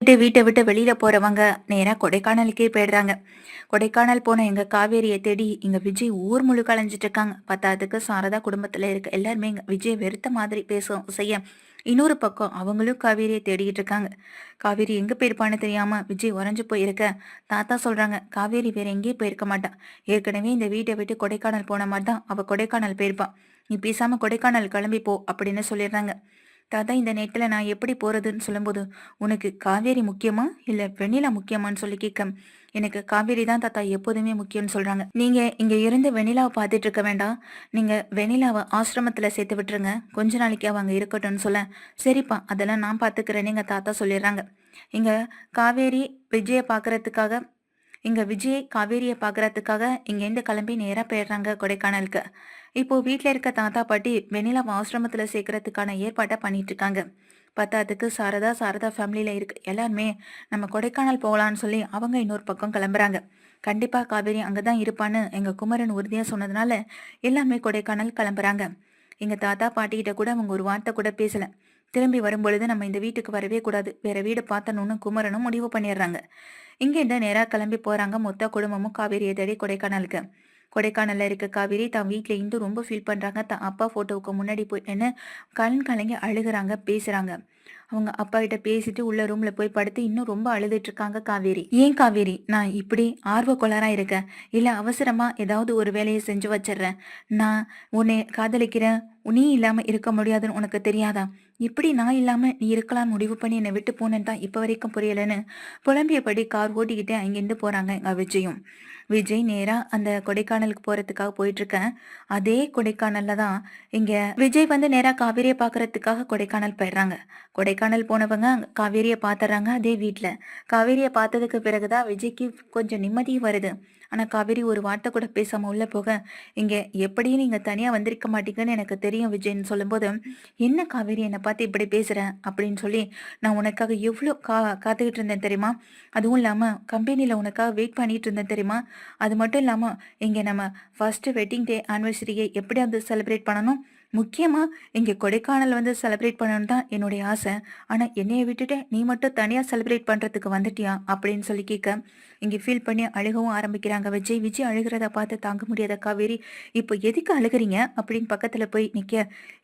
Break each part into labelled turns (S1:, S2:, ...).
S1: விட்டு வீட்டை விட்டு வெளியில போறவங்க நேரா கொடைக்கானலுக்கே போயிடுறாங்க. கொடைக்கானல் போன எங்க காவேரியை தேடி இங்க விஜய் ஊர் முழுக்க அலைஞ்சிட்டு இருக்காங்க. பத்தாததுக்கு சாரதா குடும்பத்துல இருக்க எல்லாருமே இங்க விஜய் வெறுத்த மாதிரி பேசும் செய்ய. இன்னொரு பக்கம் அவங்களும் காவேரியை தேடிட்டு இருக்காங்க. காவேரி எங்க போயிருப்பான்னு தெரியாம விஜய் உறைஞ்சு போயிருக்க. தாத்தா சொல்றாங்க காவேரி வேற எங்கேயும் போயிருக்க மாட்டான். ஏற்கனவே இந்த வீட்டை விட்டு கொடைக்கானல் போன மாதிரி தான் அவ கொடைக்கானல் போயிருப்பான் நீ பேசாம கொடைக்கானல் கிளம்பி போ அப்படின்னு சொல்லிடுறாங்க. தாத்தா இந்த நேரத்தில் நான் எப்படி போகிறதுன்னு சொல்லும்போது உனக்கு காவேரி முக்கியமா? இல்லை வெண்ணிலா முக்கியமான்னு சொல்லி கேட்க எனக்கு காவேரி தான் தாத்தா எப்போதுமே முக்கியம்னு சொல்கிறாங்க நீங்கள் இங்கே இருந்து வெண்ணிலாவை பார்த்துட்டு இருக்க வேண்டாம். நீங்கள் வெண்ணிலாவை ஆசிரமத்தில் சேர்த்து விட்டுருங்க. கொஞ்ச நாளைக்கு அவங்க இருக்கட்டும்னு சொல்ல. சரிப்பா அதெல்லாம் நான் பார்த்துக்கிறேன்னு எங்கள் தாத்தா சொல்லிடுறாங்க. இங்கே காவேரி விஜயை பார்க்குறதுக்காக இங்கே விஜய் காவேரியை பாக்குறதுக்காக இங்கேருந்து கிளம்பி நேராக போயிடுறாங்க கொடைக்கானலுக்கு. இப்போ வீட்டில் இருக்க தாத்தா பாட்டி வெண்ணிலா ஆசிரமத்துல சேர்க்கறதுக்கான ஏற்பாட்டை பண்ணிட்டு இருக்காங்க. பத்தாத்துக்கு சாரதா சாரதா ஃபேமிலியில் இருக்கு. எல்லாருமே நம்ம கொடைக்கானல் போகலான்னு சொல்லி அவங்க இன்னொரு பக்கம் கிளம்புறாங்க. கண்டிப்பாக காவேரி அங்கே தான் இருப்பான்னு எங்கள் குமரன் உறுதியாக சொன்னதுனால எல்லாமே கொடைக்கானல் கிளம்புறாங்க. எங்கள் தாத்தா பாட்டிக்கிட்ட கூட அவங்க ஒரு வார்த்தை கூட பேசலை. திரும்பி வரும்பொழுது நம்ம இந்த வீட்டுக்கு வரவே கூடாது. வேற வீடு பார்த்தணும்னு குமரனும் முடிவு பண்ணிடுறாங்க. இங்கேருந்து நேராக கிளம்பி போகிறாங்க மொத்த குடும்பமும் காவேரியை தேடி கொடைக்கானலுக்கு. கொடைக்கானல்ல இருக்க காவேரி தான் வீட்டில் இருந்து ரொம்ப ஃபீல் பண்ணுறாங்க தான் அப்பா ஃபோட்டோவுக்கு முன்னாடி போய் என்ன கண் கலங்கி அழுகுறாங்க பேசுகிறாங்க அவங்க அப்பா கிட்ட பேசிட்டு உள்ள ரூம்ல போய் படுத்து இன்னும் ரொம்ப அழுதுட்டு இருக்காங்க காவேரி. ஏன் காவேரி? நான் இப்படி ஆர்வ கொளரா இருக்கேன்? இல்ல அவசரமா ஏதாவது ஒரு வேலையை செஞ்சு வச்சிடுறேன். நான் உன்னை காதலிக்கிறேன். நீ இல்லாம இருக்க முடியாதுன்னு உனக்கு தெரியாதா? இப்படி நான் இல்லாம நீ இருக்கலாம் முடிவு பண்ணி என்னை விட்டு போனேன்னு தான் இப்ப வரைக்கும் புரியலன்னு புலம்பியபடி கார் ஓட்டிக்கிட்டே அங்கிருந்து போறாங்க எங்க விஜயும். விஜய் நேரா அந்த கொடைக்கானலுக்கு போறதுக்காக போயிட்டு இருக்கேன் அதே கொடைக்கானல்ல தான் இங்க விஜய் வந்து நேரா காவேரியை பாக்குறதுக்காக கொடைக்கானல் போயிடுறாங்க. கொடைக்கானல் போனவங்க காவேரியை பாத்துறாங்க அதே வீட்டுல காவேரியை பார்த்ததுக்கு பிறகுதான் விஜய்க்கு கொஞ்சம் நிம்மதி வருது. ஆனா காவேரி ஒரு வார்த்தை கூட பேசாம உள்ள போக இங்க எப்படியும் நீங்க தனியா வந்திருக்க மாட்டீங்கன்னு எனக்கு தெரியும் விஜய்னு சொல்லும்போது என்ன காவேரி என்னை பார்த்து இப்படி பேசுற? அப்படின்னு சொல்லி நான் உனக்காக எவ்வளோ கா காத்துக்கிட்டு இருந்தேன் தெரியுமா? அதுவும் இல்லாம கம்பெனியில உனக்காக வெயிட் பண்ணிட்டு இருந்தேன் தெரியுமா? அது மட்டும் இல்லாம இங்க நம்ம ஃபர்ஸ்ட் வெட்டிங் டே ஆனிவர்சரியை எப்படி வந்து செலிப்ரேட் பண்ணணும்? முக்கியமாக இங்கே கொடைக்கானல் வந்து செலிப்ரேட் பண்ணணும் தான் என்னுடைய ஆசை. ஆனால் என்னையை விட்டுட்டு நீ மட்டும் தனியாக செலிப்ரேட் பண்ணுறதுக்கு வந்துட்டியா? அப்படின்னு சொல்லி கேட்க இங்கே ஃபீல் பண்ணி அழுகவும் ஆரம்பிக்கிறாங்க. விஜய் விஜய் அழுகிறத பார்த்து தாங்க முடியாத காவேரி இப்போ எதுக்கு அழுகிறீங்க? அப்படின்னு பக்கத்தில் போய் நிற்க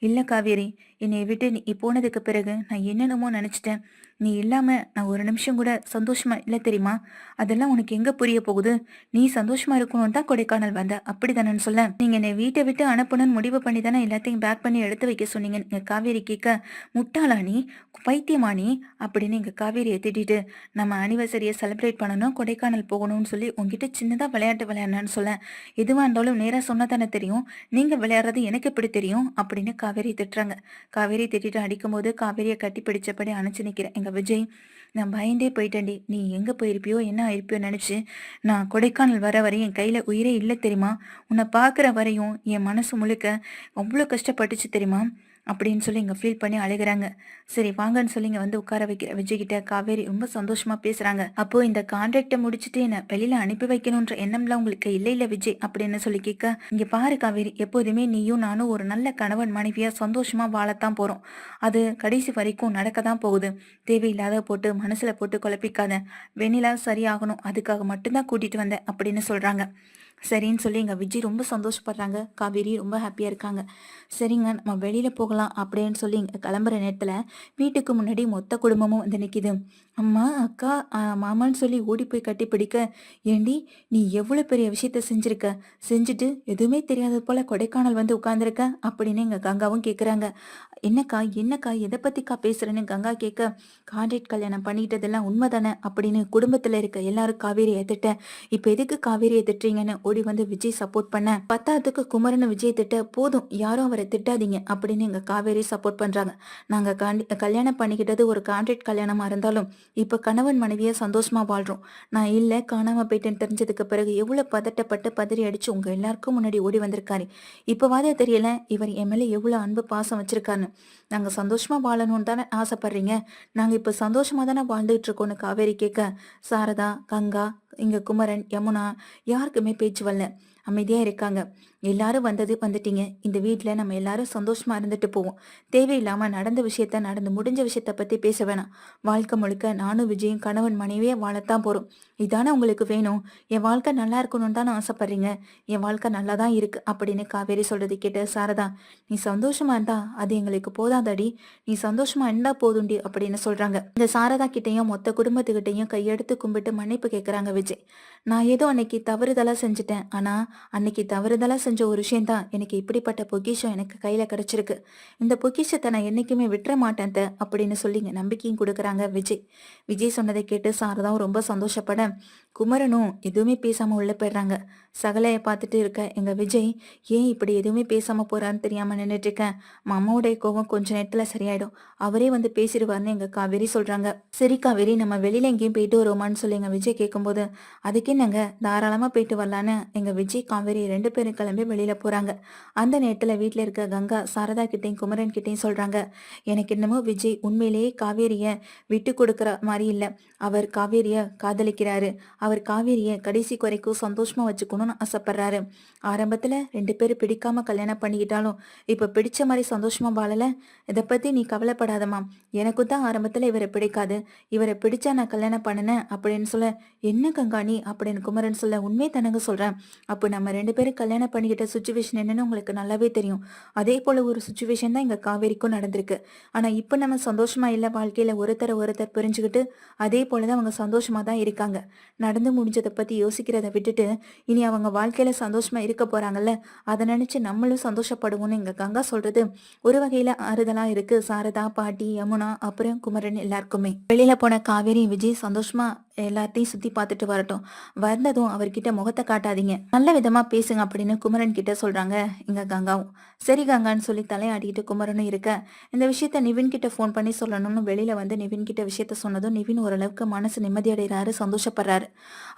S1: இல்லை காவேரி என்னை விட்டு நீ போனதுக்கு பிறகு நான் என்னென்னமோ நினச்சிட்டேன். நீ இல்லாம நான் ஒரு நிமிஷம் கூட சந்தோஷமா இல்லை தெரியுமா? அதெல்லாம் உனக்கு எங்க புரிய போகுது? நீ சந்தோஷமா இருக்கணும்னு தான் கொடைக்கானல் வந்த. அப்படி தானேன்னு சொல்ல. நீங்க என்னை வீட்டை விட்டு அனுப்பணும்னு முடிவு பண்ணி தானே எல்லாத்தையும் பேக் பண்ணி எடுத்து வைக்க சொன்னீங்க நீங்க காவேரி கேட்க முட்டாளா நீ? பைத்தியமா நீ? அப்படின்னு எங்க காவேரியை திட்டிட்டு நம்ம அனிவர்சரியை செலிப்ரேட் பண்ணணும் கொடைக்கானல் போகணும்னு சொல்லி உங்ககிட்ட சின்னதா விளையாட்டு விளையாடணும்னு சொல்ல. எதுவா இருந்தாலும் நேராக சொன்னா தானே தெரியும். நீங்க விளையாடுறது எனக்கு எப்படி தெரியும்? அப்படின்னு காவேரி திட்டுறாங்க. காவேரி திட்டிட்டு அடிக்கும்போது காவேரியை கட்டி பிடிச்சபடி அணைச்சு நிக்கிறேன் எங்க விஜய் நான் பயந்தே போயிட்டேன்டி. நீ எங்கே போயிருப்பியோ என்ன ஆயிருப்பியோ நினச்சி நான் கொடைக்கானல் வர வரையும் என் கையில் உயிரே இல்லை தெரியுமா? உன்னை பார்க்குற வரையும் என் மனசு முழுக்க அவ்வளோ கஷ்டப்பட்டுச்சு தெரியுமா? அப்படின்னு சொல்லி இங்கே ஃபீல் பண்ணி அழுகிறாங்க. சரி வாங்கன்னு சொல்லி இங்கே வந்து உட்கார வைக்கிற விஜய்கிட்ட காவேரி ரொம்ப சந்தோஷமா பேசுறாங்க. அப்போ இந்த கான்ட்ராக்டை முடிச்சுட்டு என்ன வெளியில அனுப்பி வைக்கணுன்ற எண்ணம்லாம் உங்களுக்கு இல்லை இல்லை விஜய் அப்படின்னு சொல்லி கேட்க இங்க பாரு காவேரி எப்போதுமே நீயும் நானும் ஒரு நல்ல கணவன் மனைவியா சந்தோஷமா வாழத்தான் போறோம். அது கடைசி வரைக்கும் நடக்க தான் போகுது. தேவையில்லாத போட்டு மனசுல போட்டு குழப்பிக்காத. வெண்ணிலா சரியாகணும் அதுக்காக மட்டும்தான் கூட்டிட்டு வந்தேன் அப்படின்னு சொல்றாங்க. சரின்னு சொல்லி எங்கள் விஜய் ரொம்ப சந்தோஷப்படுறாங்க. காவேரி ரொம்ப ஹாப்பியாக இருக்காங்க. சரிங்க நம்ம வெளியில் போகலாம் அப்படின்னு சொல்லி இங்கே கிளம்புற நேரத்தில் வீட்டுக்கு முன்னாடி மொத்த குடும்பமும் வந்து நிற்கிது அம்மா அக்கா மாமான்னு சொல்லி ஓடி போய் கட்டி பிடிக்க ஏண்டி நீ எவ்வளோ பெரிய விஷயத்த செஞ்சுருக்க? செஞ்சுட்டு எதுவுமே தெரியாத போல் கொடைக்கானல் வந்து உட்காந்துருக்க அப்படின்னு எங்கள் கங்காவும் கேட்குறாங்க என்னக்கா என்னக்கா எதை பற்றிக்கா பேசுகிறேன்னு கங்கா கேட்க கான்ட்ராக்ட் கல்யாணம் பண்ணிக்கிட்டதெல்லாம் உண்மை தானே அப்படின்னு குடும்பத்தில் இருக்க எல்லாரும் காவேரியை திட்ட இப்போ எதுக்கு காவேரியை திட்டுறீங்கன்னு ஓடி வந்து விஜய் சப்போர்ட் பண்ண பத்தாத்துக்கு குமரன் விஜய் திட்ட போதும் யாரும் அவரை திட்டாதீங்க அப்படின்னு எங்க காவேரி சப்போர்ட் பண்றாங்க. நாங்க கல்யாணம் பண்ணிக்கிட்டது ஒரு கான்ட்ராக்ட் கல்யாணமா இருந்தாலும் இப்ப கணவன் மனைவியா சந்தோஷமா வாழ்றோம். நான் இல்ல காணாம போயிட்டேன்னு தெரிஞ்சதுக்கு பிறகு எவ்வளவு பதட்டப்பட்டு பதறி அடிச்சு உங்க எல்லாருக்கும் முன்னாடி ஓடி வந்திருக்காரு. இப்பவாத தெரியல இவர் என் மேல எவ்வளவு அன்பு பாசம் வச்சிருக்காருன்னு. நாங்க சந்தோஷமா வாழணும்னு தானே ஆசைப்படுறீங்க? நாங்க இப்ப சந்தோஷமா தானே வாழ்ந்துட்டு இருக்கோம்னு காவேரி கேட்க சாரதா கங்கா இங்க குமரன் யமுனா யாருக்குமே பேச்சு வரல. அமைதியா இருக்காங்க. எல்லாரும் வந்தது வந்துட்டீங்க. இந்த வீட்டில் நம்ம எல்லாரும் சந்தோஷமா இருந்துட்டு போவோம். தேவையில்லாம நடந்த விஷயத்த நடந்து முடிஞ்ச விஷயத்த பத்தி பேச வேணாம். வாழ்க்கை முழுக்க நானும் விஜயும் கணவன் மனைவியே வாழத்தான் போறோம். இதானே உங்களுக்கு வேணும்? என் வாழ்க்கை நல்லா இருக்கணும்னு தான் ஆசைப்படுறீங்க? என் வாழ்க்கை நல்லா தான் இருக்கு அப்படின்னு காவேரி சொல்றது கேட்ட சாரதா நீ சந்தோஷமா இருந்தா அது எங்களுக்கு போதாதடி. நீ சந்தோஷமா இருந்தா போதுண்டி அப்படின்னு சொல்றாங்க. இந்த சாரதா கிட்டையும் மொத்த குடும்பத்துக்கிட்டையும் கையெடுத்து கும்பிட்டு மன்னிப்பு கேட்குறாங்க விஜய். நான் ஏதோ அன்னைக்கு தவறுதலாக செஞ்சுட்டேன். ஆனால் அன்னைக்கு தவறுதலாக செஞ்ச ஒரு விஷயந்தான் எனக்கு இப்படிப்பட்ட பொக்கிஷம் எனக்கு கையில் கிடச்சிருக்கு. இந்த பொக்கிஷத்தை நான் என்றைக்குமே விட்டுற மாட்டேன் அப்படின்னு சொல்லிங்க நம்பிக்கையும் கொடுக்குறாங்க விஜய். விஜய் சொன்னதை கேட்டு சாரதாவும் ரொம்ப சந்தோஷப்பட குமரனும் எதுவுமே பேசாம உள்ள போயிடுறாங்க. சகலையை பார்த்துட்டு இருக்க எங்க விஜய் ஏன் இப்படி எதுவுமே பேசாம போறான்னு தெரியாம நின்றுட்டு இருக்கேன். மாமாவுடைய கோபம் கொஞ்ச நேரத்துல சரியாயிடும். அவரே வந்து பேசிடுவார்னு எங்க காவேரி சொல்றாங்க. சரி காவேரி நம்ம வெளியில எங்கேயும் போயிட்டு வருவோமான்னு சொல்லி எங்க விஜய் கேட்கும்போது அதுக்கு என்னங்க? தாராளமா போயிட்டு வரலான்னு. எங்க விஜய் காவேரி ரெண்டு பேரும் கிளம்பி வெளியில போறாங்க. அந்த நேரத்துல வீட்டில் இருக்க கங்கா சாரதா கிட்டையும் குமரன் கிட்டையும் சொல்றாங்க எனக்கு என்னமோ விஜய் உண்மையிலேயே காவேரிய விட்டு கொடுக்கற மாதிரி இல்ல. அவர் காவேரிய காதலிக்கிறாரு. அவர் காவேரியை கடைசி குறைக்கும் சந்தோஷமா வச்சுக்கணும்னு ஆசைப்படுறாரு. ஆரம்பத்துல ரெண்டு பேரும் பிடிக்காம கல்யாணம் பண்ணிக்கிட்டாலும் இப்ப பிடிச்ச மாதிரி சந்தோஷமா வாழல. இதை பத்தி நீ கவலைப்படாதம்மா. எனக்கும் தான் ஆரம்பத்துல இவரை பிடிக்காது. இவரை பிடிச்சா நான் கல்யாணம் பண்ணினேன் அப்படின்னு சொல்ல என்ன கங்காணி? அப்படின்னு குமரன் சொல்ல உண்மை தனங்க சொல்றேன். அப்போ நம்ம ரெண்டு பேரும் கல்யாணம் பண்ணிக்கிட்ட சுச்சுவேஷன் என்னன்னு உங்களுக்கு நல்லாவே தெரியும். அதே போல ஒரு சுச்சுவேஷன் தான் இங்க காவேரிக்கும் நடந்திருக்கு. ஆனா இப்போ நம்ம சந்தோஷமா இல்ல வாழ்க்கையில ஒருத்தரை ஒருத்தர் புரிஞ்சுக்கிட்டு அதே போலதான் அவங்க சந்தோஷமா தான் இருக்காங்க. நடந்து முடிஞ்சதை பத்தி யோசிக்கிறத விட்டுட்டு இனி அவங்க வாழ்க்கையில சந்தோஷமா இருக்க போறாங்கல்ல? அதை நினைச்சு நம்மளும் சந்தோஷப்படுவோம்னு எங்க கங்கா சொல்றது ஒரு வகையில ஆறுதலா இருக்கு. சாரதா பாட்டி யமுனா அப்புறம் குமரன் எல்லாருக்குமே. வெளியில போன காவேரி விஜய் சந்தோஷமா எல்லாத்தையும் சுத்தி பார்த்துட்டு வரட்டும். வந்ததும் அவர்கிட்ட முகத்தை காட்டாதீங்க. நல்ல விதமா பேசுங்க அப்படின்னு குமரன் கிட்ட சொல்றாங்க. இங்க கங்காவும் சரி கங்கான்னு சொல்லி தலையாடிக்கிட்டு குமரனும் இருக்க. இந்த விஷயத்த நிவின் கிட்ட ஃபோன் பண்ணி சொல்லணும்னு வெளியில வந்து நிவின் கிட்ட விஷயத்த சொன்னதும் நிவின் ஓரளவுக்கு மனசு நிம்மதி அடைகிறாரு சந்தோஷப்படுறாரு.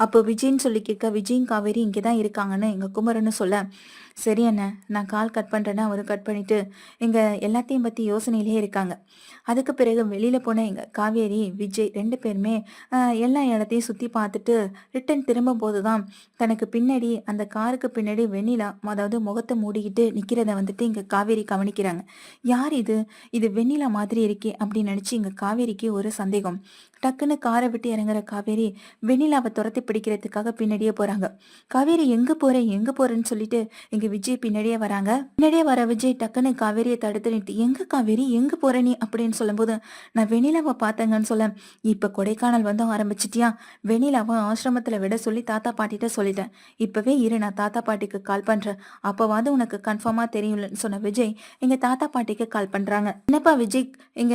S1: அப்போ விஜய்ன்னு சொல்லி கேட்க விஜயும் காவேரி இங்கே தான் இருக்காங்கன்னு எங்க குமரன்னு சொல்ல. சரி அண்ணே நான் கால் கட் பண்றேன்னு அவரு கட் பண்ணிட்டு எங்கள் எல்லாத்தையும் பத்தி யோசனையிலே இருக்காங்க. அதுக்கு பிறகு வெளியில போன எங்க காவேரி விஜய் ரெண்டு பேருமே எல்லா இடத்தையும் சுத்தி பார்த்துட்டு ரிட்டன் திரும்பும் போதுதான் தனக்கு பின்னாடி அந்த காருக்கு பின்னாடி வெண்ணிலா அதாவது முகத்தை மூடிக்கிட்டு நிக்கிறத வந்துட்டு இங்க காவேரி கவனிக்கிறாங்க. யார் இது? இது வெண்ணிலா மாதிரி இருக்கே அப்படின்னு நினைச்சு இங்க காவேரிக்கு ஒரு சந்தேகம். டக்குன்னு காரை விட்டு இறங்குற காவேரி வெண்ணிலாவை துரத்தி பிடிக்கிறதுக்காக பின்னாடியே போறாங்க. காவேரி எங்க போறேன் எங்க போறேன்னு சொல்லிட்டு இங்க விஜய் பின்னாடியே வராங்க. பின்னாடியே வர விஜய் டக்குன்னு காவேரியை தடுத்து நிறுத்தி எங்க காவேரி? எங்க போற நீ? அப்படின்னு சொல்லும்போது நான் வெண்ணிலாவை பார்த்தேங்கன்னு சொல்ல. இப்ப கொடைக்கானல் வந்து ஆரம்பிச்சிட்டியா? வெண்ணிலாவை ஆசிரமத்துல விட சொல்லி தாத்தா பாட்டிட்ட சொல்லிட்டேன். இப்பவே இரு நான் தாத்தா பாட்டிக்கு கால் பண்றேன். அப்பவாது உனக்கு கன்ஃபார்மா தெரியும்லன்னு சொன்ன விஜய் எங்க தாத்தா பாட்டிக்கு கால் பண்றாங்க. என்னப்பா விஜய் இங்க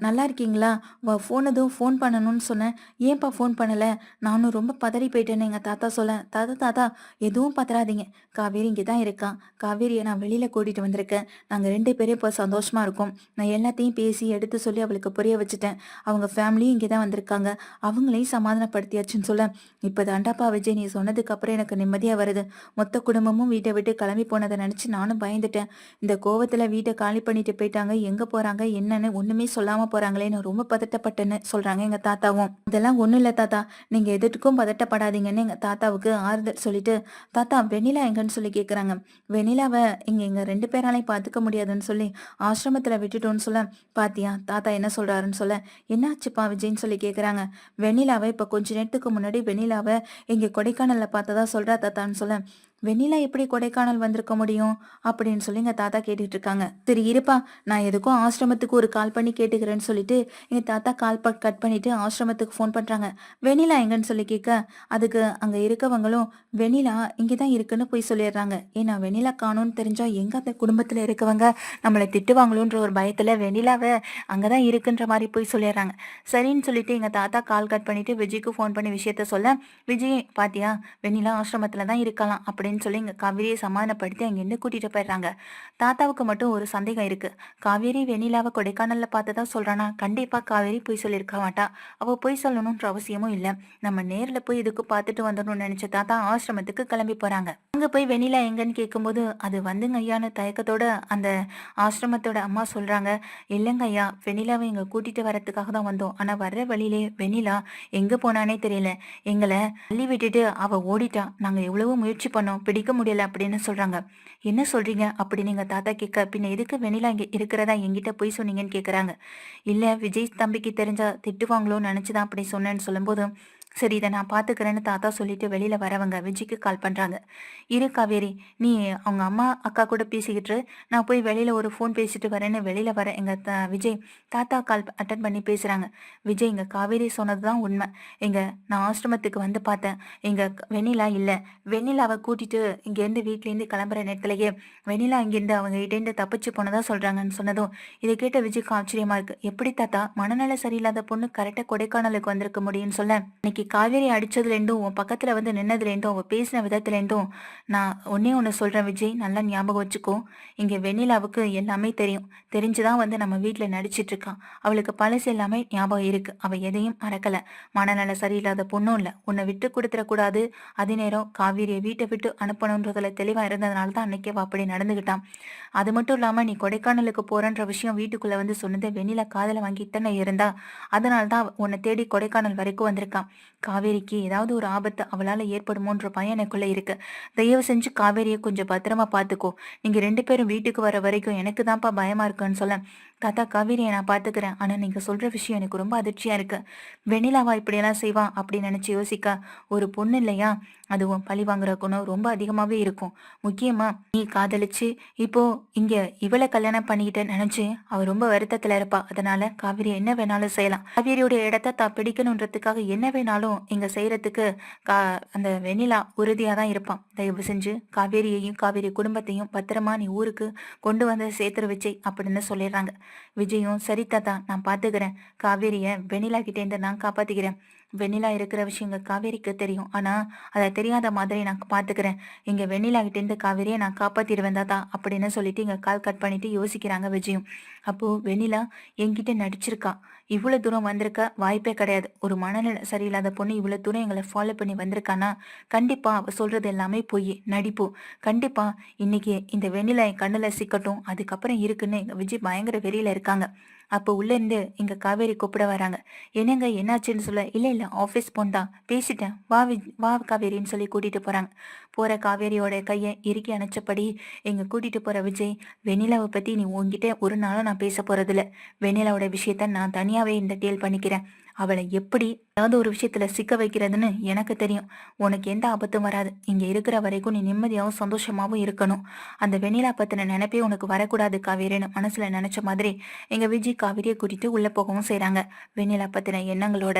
S1: நல்லா இருக்கீங்களா? ஃபோன் எதுவும் ஃபோன் பண்ணணும்னு சொன்னேன். ஏன்பா ஃபோன் பண்ணல? நானும் ரொம்ப பதறி போயிட்டேன்னு எங்க தாத்தா சொல்ல தாத்தா தாத்தா எதுவும் பதறாதீங்க. காவேரி இங்கே தான் இருக்கான் காவேரியை நான் வெளியில கூட்டிட்டு வந்திருக்கேன். நாங்கள் ரெண்டு பேரும் இப்போ சந்தோஷமா இருக்கோம். நான் எல்லாத்தையும் பேசி எடுத்து சொல்லி அவளுக்கு புரிய வச்சுட்டேன். அவங்க ஃபேமிலியும் இங்கே தான் வந்திருக்காங்க. அவங்களையும் சமாதானப்படுத்தியாச்சுன்னு சொல்ல இப்போ தாண்டாப்பா விஜய் நீ சொன்னதுக்கு அப்புறம் எனக்கு நிம்மதியா வருது. மொத்த குடும்பமும் வீட்டை விட்டு கிளம்பி போனதை நினைச்சு நானும் பயந்துட்டேன். இந்த கோவத்துல வீட்டை காலி பண்ணிட்டு போயிட்டாங்க. எங்க போறாங்க? என்னன்னு ஒண்ணுமே சொல்லாம போறாங்களே நான் ரொம்ப பதட்டப்பட்டேன்னு சொல்றாங்க எங்க தாத்தாவும். இதெல்லாம் ஒண்ணும் இல்ல தாத்தா. நீங்க எதுக்கும் பதட்டப்படாதீங்கன்னு எங்க தாத்தாவுக்கு ஆறுதல் சொல்லிட்டு தாத்தா வெண்ணிலா எங்கன்னு சொல்லி கேக்குறாங்க. வெண்ணிலாவை இங்க எங்க ரெண்டு பேராலையும் பாத்துக்க முடியாதுன்னு சொல்லி ஆசிரமத்துல விட்டுட்டோன்னு சொல்ல பாத்தியா தாத்தா என்ன சொல்றாருன்னு சொல்ல என்னாச்சுப்பா விஜய்ன்னு சொல்லி கேக்குறாங்க. வெண்ணிலாவை இப்ப கொஞ்ச நேரத்துக்கு முன்னாடி வெண்ணிலாவை இங்க கொடைக்கானல்ல பார்த்ததா சொல்றா தாத்தான்னு சொல்ல வெண்ணிலா எப்படி கொடைக்கானல் வந்திருக்க முடியும்? அப்படின்னு சொல்லி எங்க தாத்தா கேட்டுட்டு இருக்காங்க சரி இருப்பா. நான் எதுக்கும் ஆசிரமத்துக்கு ஒரு கால் பண்ணி கேட்டுக்கிறேன்னு சொல்லிட்டு எங்க தாத்தா கால் கட் பண்ணிட்டு ஆசிரமத்துக்கு ஃபோன் பண்றாங்க. வெண்ணிலா எங்கன்னு சொல்லி கேட்க அதுக்கு அங்க இருக்கவங்களும் வெண்ணிலா இங்கதான் இருக்குன்னு போய் சொல்லிடுறாங்க. ஏன்னா வெண்ணிலா காணும்னு தெரிஞ்சா எங்க அந்த குடும்பத்துல இருக்கவங்க நம்மளை திட்டுவாங்களோன்ற ஒரு பயத்துல வெண்ணிலாவை அங்கதான் இருக்குன்ற மாதிரி போய் சொல்லிடுறாங்க. சரின்னு சொல்லிட்டு எங்க தாத்தா கால் கட் பண்ணிட்டு விஜய்க்கு ஃபோன் பண்ணி விஷயத்த சொல்ல விஜய் பாத்தியா? வெண்ணிலா ஆசிரமத்துல தான் இருக்கலாம். அப்படின்னு அப்படின்னு சொல்லி இங்கே காவேரியை சமாதானப்படுத்தி அங்கேருந்து கூட்டிகிட்டு போயிடுறாங்க. தாத்தாவுக்கு மட்டும் ஒரு சந்தேகம் இருக்கு. காவேரி வெண்ணிலாவை கொடைக்கானல்ல பார்த்ததா சொல்கிறானா கண்டிப்பாக காவேரி போய் சொல்லியிருக்க மாட்டா. அவள் போய் சொல்லணுன்ற அவசியமும் இல்லை. நம்ம நேரில் போய் இதுக்கு பார்த்துட்டு வந்துடணும்னு நினச்ச தாத்தா ஆசிரமத்துக்கு கிளம்பி போகிறாங்க அங்க போய் வெண்ணிலா எங்கன்னு கேட்கும்போது அது வந்துங்க ஐயான்னு தயக்கத்தோட அந்த ஆசிரமத்தோட அம்மா சொல்றாங்க. இல்லைங்க ஐயா வெண்ணிலாவை இங்க கூட்டிட்டு வரத்துக்காக தான் வந்தோம். ஆனா வர்ற வழியிலே வெண்ணிலா எங்க போனானே தெரியல. எங்களை தள்ளி விட்டுட்டு அவ ஓடிட்டா. நாங்க எவ்வளவோ முயற்சி பண்ணோம். பிடிக்க முடியல அப்படின்னு சொல்றாங்க. என்ன சொல்றீங்க? அப்படி நீங்கள் தாத்தா கேட்க பின்ன எதுக்கு வெண்ணிலா இங்க இருக்கிறதா எங்கிட்ட போய் சொன்னீங்கன்னு கேக்குறாங்க. இல்ல விஜய் தம்பிக்கு தெரிஞ்சா திட்டுவாங்களோன்னு நினைச்சுதான் அப்படி சொன்னேன்னு சொல்லும்போது சரி இதை நான் பார்த்துக்கிறேன்னு தாத்தா சொல்லிட்டு வெளியில வரவங்க விஜய்க்கு கால் பண்றாங்க. இரு காவேரி நீ அவங்க அம்மா அக்கா கூட பேசிக்கிட்டு நான் போய் வெளியில ஒரு ஃபோன் பேசிட்டு வரேன்னு வெளியில வர எங்க த- விஜய் தாத்தா கால் அட்டன் பண்ணி பேசுறாங்க. விஜய் இங்க காவேரி சொன்னதுதான் உண்மை. எங்கள் நான் ஆசிரமத்துக்கு வந்து பார்த்தேன். எங்கள் வெண்ணிலா இல்ல. வெண்ணிலாவை கூட்டிட்டு இங்கேருந்து வீட்லேருந்து கிளம்புற நேரத்திலேயே வெண்ணிலா இங்கிருந்து அவங்க கிட்ட இருந்து தப்பிச்சு போனதா சொல்றாங்கன்னு சொன்னதும் இதை கேட்ட விஜய்க்கு ஆச்சரியமா இருக்கு. எப்படி தாத்தா மனநல சரியில்லாத பொண்ணு கரெக்டா கொடைக்கானலுக்கு வந்திருக்க முடியும்னு சொல்ல? இன்னைக்கு காவேரி அடிச்சதுலேருந்தும் உன் பக்கத்தில் வந்து நின்னதுலேருந்தும் அவ பேசின விதத்துலேருந்தும் நான் ஒன்னே ஒன்று சொல்கிறேன் விஜய் நல்லா ஞாபகம் வச்சுக்கோ. இங்கே வெண்ணிலாவுக்கு எல்லாமே தெரியும். தெரிஞ்சுதான் வந்து நம்ம வீட்டில் நடிச்சிட்டு இருக்கான் அவளுக்கு பழசு எல்லாமே ஞாபகம் இருக்குது அவள் எதையும் மறக்கலை. மனநல சரியில்லாத பொண்ணும் இல்லை. உன்னை விட்டு கொடுத்துடக்கூடாது. அதே நேரம் காவேரியை வீட்டை விட்டு அனுப்பணுன்றதில் தெளிவாக இருந்ததுனால தான் அன்னைக்கே அப்படி நடந்துக்கிட்டான் அது மட்டும் இல்லாமல் நீ கொடைக்கானலுக்கு போகிறன்ற விஷயம் வீட்டுக்குள்ளே வந்து சொன்னது வெண்ணிலா காதலை வாங்கி தானே இருந்தா அதனால தான் உன்னை தேடி கொடைக்கானல் வரைக்கும் வந்திருக்கான். காவேரிக்கு ஏதாவது ஒரு ஆபத்து அவளால ஏற்படுமோன்ற பயம் எனக்குள்ள இருக்கு. தயவு செஞ்சு காவேரியை கொஞ்சம் பத்திரமா பாத்துக்கோ. நீங்க ரெண்டு பேரும் வீட்டுக்கு வர வரைக்கும் எனக்கு தான்ப்பா பயமா இருக்குன்னு சொல்ல தாத்தா காவேரியை நான் பார்த்துக்கிறேன். ஆனால் நீங்கள் சொல்கிற விஷயம் எனக்கு ரொம்ப அதிர்ச்சியாக இருக்கு. வெண்ணிலாவா இப்படியெல்லாம் செய்வான் அப்படின்னு நினச்சி யோசிக்க. ஒரு பொண்ணு இல்லையா? அதுவும் பழி வாங்குற குணம் ரொம்ப அதிகமாகவே இருக்கும். முக்கியமாக நீ காதலிச்சு இப்போ இங்கே இவளை கல்யாணம் பண்ணிக்கிட்ட நினச்சி அவள் ரொம்ப வருத்தத்தில் இருப்பா. அதனால காவேரி என்ன வேணாலும் செய்யலாம். காவேரியோட இடத்த தான் பிடிக்கணுன்றதுக்காக என்ன வேணாலும் இங்கே செய்கிறதுக்கு கா அந்த வெண்ணிலா உறுதியாக தான் இருப்பான். தயவு செஞ்சு காவேரியையும் காவேரி குடும்பத்தையும் பத்திரமா நீ ஊருக்கு கொண்டு வந்து சேர்த்துரு வச்சே அப்படின்னு சொல்லிடுறாங்க. விஜயும் சரி தாத்தா நான் பாத்துக்கிறேன். காவேரிய வெண்ணிலா கிட்டே இருந்து நான் காப்பாத்திக்கிறேன். வெண்ணிலா இருக்கிற விஷயங்க காவேரிக்கு தெரியும். ஆனா அதை தெரியாத மாதிரி நான் பாத்துக்கிறேன். இங்க வெண்ணிலா கிட்ட இருந்து காவேரியை நான் காப்பாத்திடுவேன் தாத்தா அப்படின்னு சொல்லிட்டு இங்க கால் கட் பண்ணிட்டு யோசிக்கிறாங்க விஜயும். அப்போ வெண்ணிலா என்கிட்ட நடிச்சிருக்கா. இவ்வளவு தூரம் வந்திருக்க வாய்ப்பே கிடையாது. ஒரு மனநிலை சரியில்லாத பொண்ணு இவ்வளவு தூரம் எங்களை ஃபாலோ பண்ணி வந்திருக்கானா? கண்டிப்பா அவ சொல்றது எல்லாமே பொய். நடிப்பு. கண்டிப்பா இன்னைக்கு இந்த வெண்ணிலா என் கண்ணுல சிக்கட்டும். அதுக்கப்புறம் இருக்குன்னு எங்க விஜய் பயங்கர வெறியில இருக்காங்க. அப்போ உள்ளேருந்து இருந்து காவேரி கூப்பிட வராங்க. என்னங்க என்னாச்சுன்னு சொல்ல இல்ல இல்ல ஆபீஸ் போன்தான் பேசிட்டேன். வா வி- வா காவேரின்னு சொல்லி கூட்டிட்டு போறாங்க. போற காவேரியோட கையை இறுக்கி அணைச்சபடி எங்க கூட்டிட்டு போற விஜய் வெண்ணிலாவை பத்தி நீ உங்ககிட்ட ஒரு நாளும் நான் பேச போகிறதில்ல வெண்ணிலாவோட விஷயத்த நான் தனியாவே இந்த டீல் பண்ணிக்கிறேன். அவளை எப்படி ஏதாவது ஒரு விஷயத்துல சிக்க வைக்கிறதுன்னு எனக்கு தெரியும். உனக்கு எந்த ஆபத்தும் வராது. இங்க இருக்கிற வரைக்கும் நீ நிம்மதியாகவும் சந்தோஷமாவும் இருக்கணும். அந்த வெண்ணிலா பத்தின நினைப்பே உனக்கு வரக்கூடாது காவேரின்னு மனசுல நினைச்ச மாதிரி எங்க விஜய் காவேரியை கூட்டிட்டு உள்ள போகவும் செய்றாங்க. வெண்ணிலா பத்தின எண்ணங்களோட